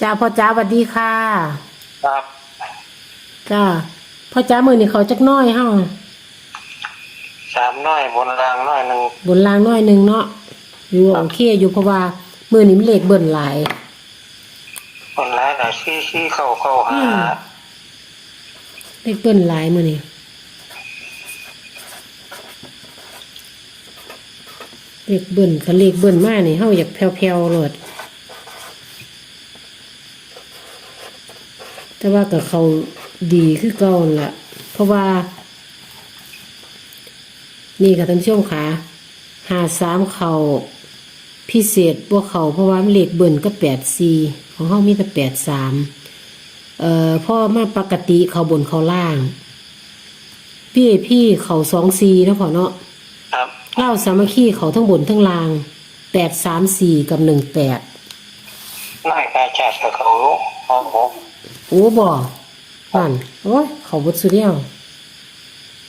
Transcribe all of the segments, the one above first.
จ้าพ่อจ้าสวัสดีค่ะครับจ้าพ่อจ้ามือนี่เขาจักหน้อยเฮาสามน้อยบนรางน้อยหนึ่งบนรางน้อยหนึงเนาะอยู่โอเคอยู่เพราะว่ามือนี่มันเลขเบิ่นหลายบนร้ายหน่อยซี่ซี่เข้าเข้าหาอืมเลขเบิ่นหลายมือนี่เลขเบิ่นคันเลขเบิ่นมานี่เฮาอยากแผ่วๆโลด แต่ว่าก็เขาดีคือเก่านั่นล่ะเพราะว่า นี่ค่ะท่านผู้ชมค่ะหาสามเขาพิเศษพวกเขาเพราะว่ามันเลขเบิ่นก็แปดสี่ของเขามีแต่แปดสามเอ่อพ่อมาปกติเขาบนเขาล่าง พี่พี่เขาสองสี่นะพ่อเนาะครับเล่าสามัคคีเขาทั้งบนทั้งล่างแปดสามสี่กับหนึ่งแปดน้อยกาชาติกับเขา อ้โหโอ้บ่นั่นโอ้ยเขาบดสุดเดียว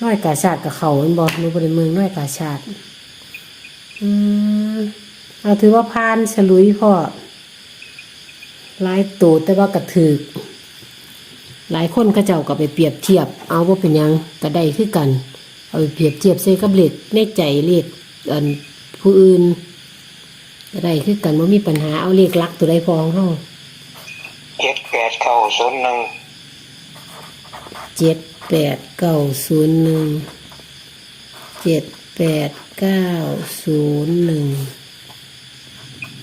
น้อยกาชาติกับเขามันบอกมือบริเมืองน้อยกาชาติอืมเอาถือว่าพานฉลุยพ่อหลายตัวแต่ว่ากระถือหลายคนก็เจ้าก็ไปเปรียบเทียบ เอาว่าเป็นยังก็ได้คือกัน เอาไปเปรียบเทียบใส่กับเลขในใจเลขอันผู้อื่นก็ได้คือกันว่ามีปัญหาเอาเลขลักตัวใดพองเฮา แปดเข้าศูนย์หนึ่งเจ็ดแปดเก้าศูนย์หนึ่งเจ็ดแปดเก้าศูนย์หนึ่ง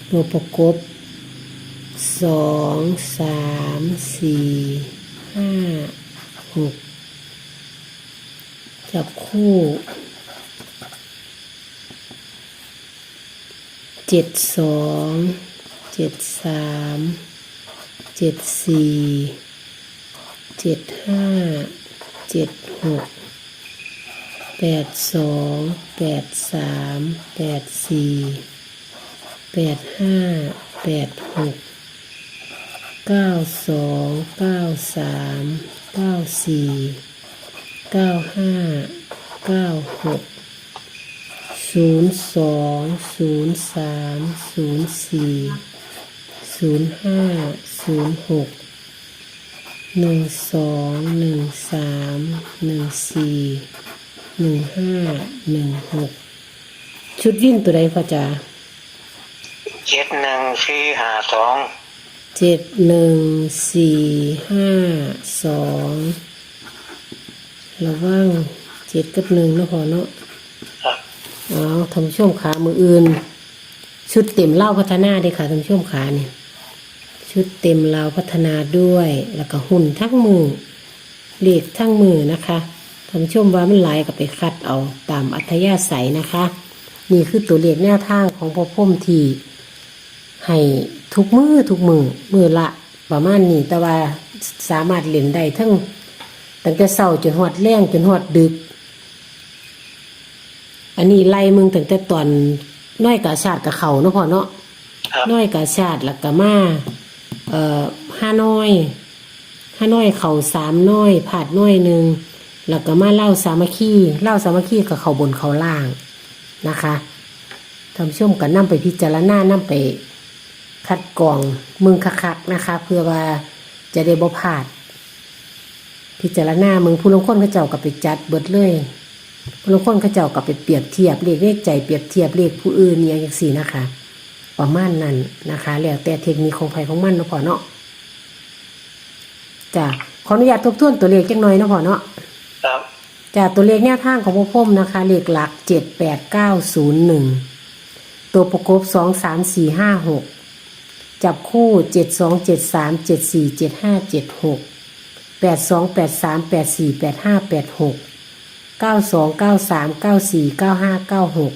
ตัวประกบสองสามสี่ห้าหกจับคู่เจ็ดสองเจ็ดสาม เจ็ดสี่เจ็ดห้าเจ็ดหกแปดสองแปดสามแปดสี่แปดห้าแปดหกเก้าสองเก้าสามเก้าสี่เก้าห้าเก้าหกศูนย์สองศูนย์สามศูนย์สี่ ศูนย์ห้าศูนย์หกหนึ่งสองหนึ่งสามหนึ่งสี่หนึ่งห้าหนึ่งหกชุดวิ่นตัวใดพ่อจ๋าเจ็ดหนึ่งสี่ห้าสองเจ็ดหนึ่งสี่ห้าสองระวังเจ็ดกับหนึ่งเนาะพอเนาะครับเอาทำช่วงขามืออื่น ชุดเต็มเล่าพัฒนาเด้ค่ะทำช่วงขาเนี่ย ชุดเต็มเราวพัฒนาด้วย แล้วก็หุ่นทั้งมือเหล็กทั้งมือนะคะทำช่วงว่ามันไหลายกับไปคัดเอาตามอัธยาศัยนะคะ นี่คือตัวเลขแนวทางของพ่อพ่มที่ให้ทุกมือทุกมือมือละประมาณนี้แต่ว่าสามารถเล่นได้ทั้งตั้งแต่เช้าจนหอดแรงจนหอดดึก อันนี้ไล่มึงตั้งแต่ตอนน้อยกาชาติกับเขาเนาะพ่อเนาะครับน้อยกาชาติแล้วก็มา เอ่อห้าน้อยห้าน้อยเขาสามน้อยผาดน้อยหนึ่งแล้วก็มาเล่าสามัคคีเล่าสามัคคีกับเขาบนเขาล่างนะคะทำช่วมกันนำไปพิจารณานำไป คัดกรองมึงคักๆนะคะ เพื่อว่าจะได้บ่พลาด พิจารณามึงผู้ลงคนเขาเจ้ากับไปจัดเบิดเลยผู้ลงคนเขาเจ้ากับไปเปรียบเทียบเลขเลขใจเปรียบเทียบเลขผู้อื่นเนี่ยอย่างสี่นะคะ ประมาณนั้นนะคะแล้วแต่เทคนิคของใครของมันเนาะพอเนาะจ้ะขออนุญาตทบทวนตัวเลขจักหน่อยเนาะพอเนาะครับจ้ะตัวเลขแนวทางของพวกผมนะคะเลขหลักเจ็ดแปดเก้าศูนย์หนึ่งตัวประกบสองสามสี่ห้าหกจับคู่เจ็ดสองเจ็ดสามเจ็ดสี่เจ็ดห้าเจ็ดหกแปดสองแปดสามแปดสี่แปดห้าแปดหกเก้าสองเก้าสามเก้าสี่เก้าห้าเก้าหก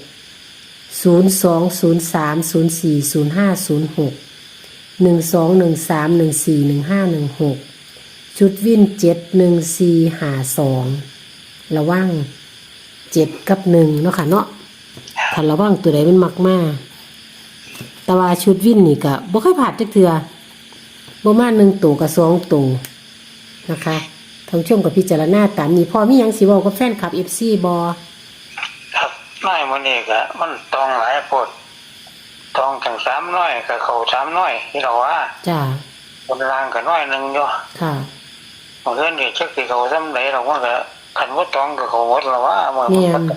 02030405061213141516ชุดวิ่น 71452 ระว่าง 7 กับ 1 เนาะค่ะเนาะถ้าระว่างตัวใดมันมักมากแต่ว่าชุดวิ่นนี่ก็บ่ค่อยผ่านจักเทือบ่มาหนึ่งตูวกับสองตูวนะคะท่านชมกับพิจารณาตามนี้พอมีอยังสิบอกกัแฟนขับเอฟซีบอ น้อยมันเอกอะมันตองหลายปดตองถึงสามน้อยกับเขาสามน้อยที่เราว่าจ้าอบนล่างกันน้อยหนึงอยู่ค่ะบางเรื่องนี่เช็คสิเขาซ้ำไหนเราว่าก็คันว่าตองก็เขาหมดแล้วว่าเมื่อแม่มันน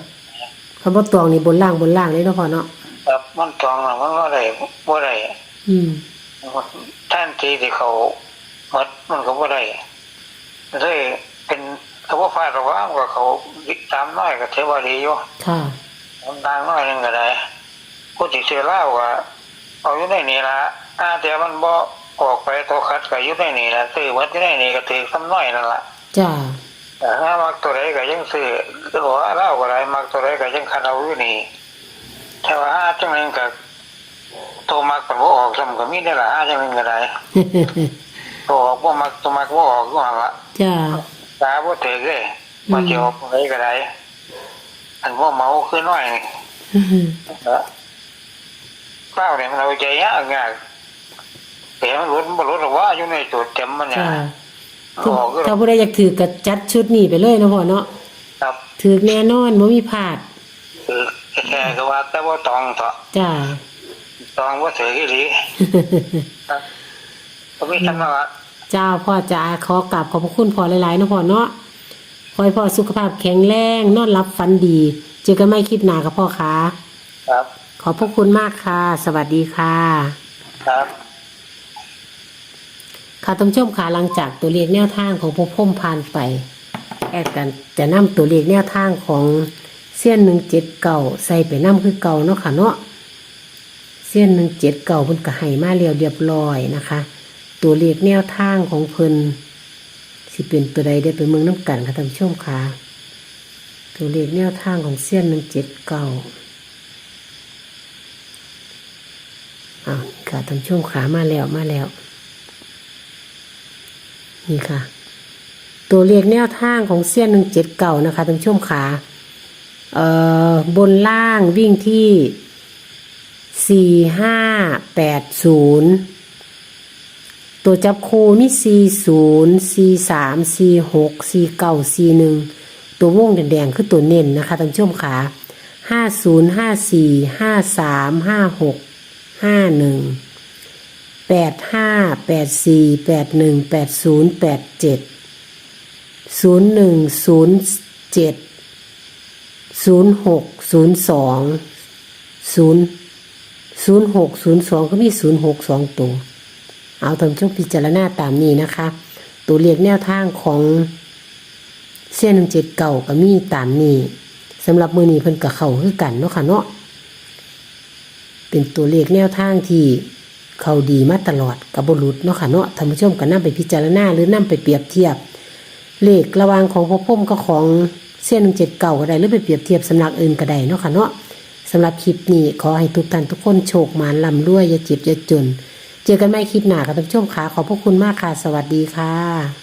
คำว่าตวงนี่บนล่างบนล่างเลยเนาะพ่อเนาะแบบมันตองแล้วมันก็ได้บ่ได้อืมท่านทีที่เขาหมดมันก็บ่ได้เลยเป็นเขาว่าพลาดหรอกว่าก็เขายึดตามน้อยก็เทวาดีอยู่ค่ะ มันดังน้อยหนึงก็ได้ผู้ที่เชื่อเล่าว่าเอาอยู่ในนี่ละอาแต่มันบ่ออกไปตัวคัดก็อยู่ในนี่ละซื้อหมดอยู่ในนี่ก็ถือซ้ำน้อยนั่นล่ะจ้าแต่ถ้ามักตัวใดก็ยังซื้อหรือว่าเล่าก็ได้มักตัวใดก็ยังคัดเอาอยู่นี่แต่ว่าห้าจังหนึงก็ตัวมักก็บ่ออกซ้ำก็มีได้ละห้าจังหนึงก็ได้ตัวออกบ่มักตัวมักบ่ออกก็หั่นละจ้าตาบ่ถือเลยมาเกี่ยวกับตัวใดก็ได้ อันบ่เมาคือน้อยนี่เนาะเล่าเนี่ยมันเอาใจยากยากแต่มันรุดมันบ่รุดหรอกว่าอยู่ในจุดเต็มมันเนี่ยจ้าออกก็ถ้าผู้ใดอยากถือก็จัดชุดนี้ไปเลยเนาะพ่อเนาะครับถือแน่นอนบ่มีพลาดคือแค่ก็ว่าแต่ว่าตองเถอะจ้าตองว่าถือกี่ดีครับก็มีทำว่าเจ้าพ่อจ๋าขอกราบขอบพระคุณพ่อหลายๆเนาะพ่อเนาะ ขอให้พ่อสุขภาพแข็งแรง นอนรับฝันดี เจอกันไม่คลิดหนากับพ่อค้าครับ ขอบพระคุณมากค่ะ สวัสดีค่ะ ครับ ค่ะท่านผู้ชมค่ะหลังจากตัวเลขแนวทางของพวกพ่มผ่านไป แอดกันจะนำตัวเลขแนวทางของเส้ยนหนึ่งเจ็ดเก่าใส่ไปน้ำคือเก่าเนาะค่ะเนาะเส้ยนหนึ่งเจ็ดเก่าเพิ่นก็ให้มาเรียวเรียบร้อยนะคะ ตัวเลขแนวทางของเพิ่น สิเป็นตัวใดได้ไปเมืองน้ำกันค่ะท่านผู้ชมค่ะตัวเลขแนวทางของเส้ยนหนึ่งเจ็ดเก่าอ่าค่ะท่านผู้ชมขามาแล้วมาแล้ว นี่ค่ะ ตัวเลขแนวทางของเสี้ยนหนึ่งเจ็ดเก่านะคะท่านผู้ชมขาเอ่อบนล่างวิ่งที่สี่ห้าแปดศูนย์ ตัวจับคู่มี 40 43 46 49 41 ตัววงแดงๆคือตัวเน้นนะคะท่านผู้ชมค่50 54 53 56 51 85 84 81 80 87 01 07 06 02 0 06 02 ก็มี 06 2 ตัว เอาทำช่วงพิจารณาตามนี้นะคะ ตัวเลขแนวทางของเส้นหนึ่งเจ็ดเก่าก็มีตามนี้สำหรับมือนี้เพิ่นกับเขาคือกันเนาะค่ะเนาะเป็นตัวเลขแนวทางที่เขาดีมาตลอดกับบรุษเนาะค่ะเนาะท่านผู้ชมก็นำไปพิจารณาหรือนำไปเปรียบเทียบ เลขระหวางของพ่อพุ่มก็ของเส้นหนึ่งเจ็ดเก่าก็ได้หรือไปเปรียบเทียบสำนักอื่นก็ได้เนาะค่ะเนาะสำหรับคลิปนี้ขอให้ทุกท่านทุกคนโชคมานลำรวยอย่าเจ็บอย่าจน เจอกันใหม่คลิปหน้าค่ะท่านผู้ชมค่ะขอบพระคุณมากค่ะ สวัสดีค่ะ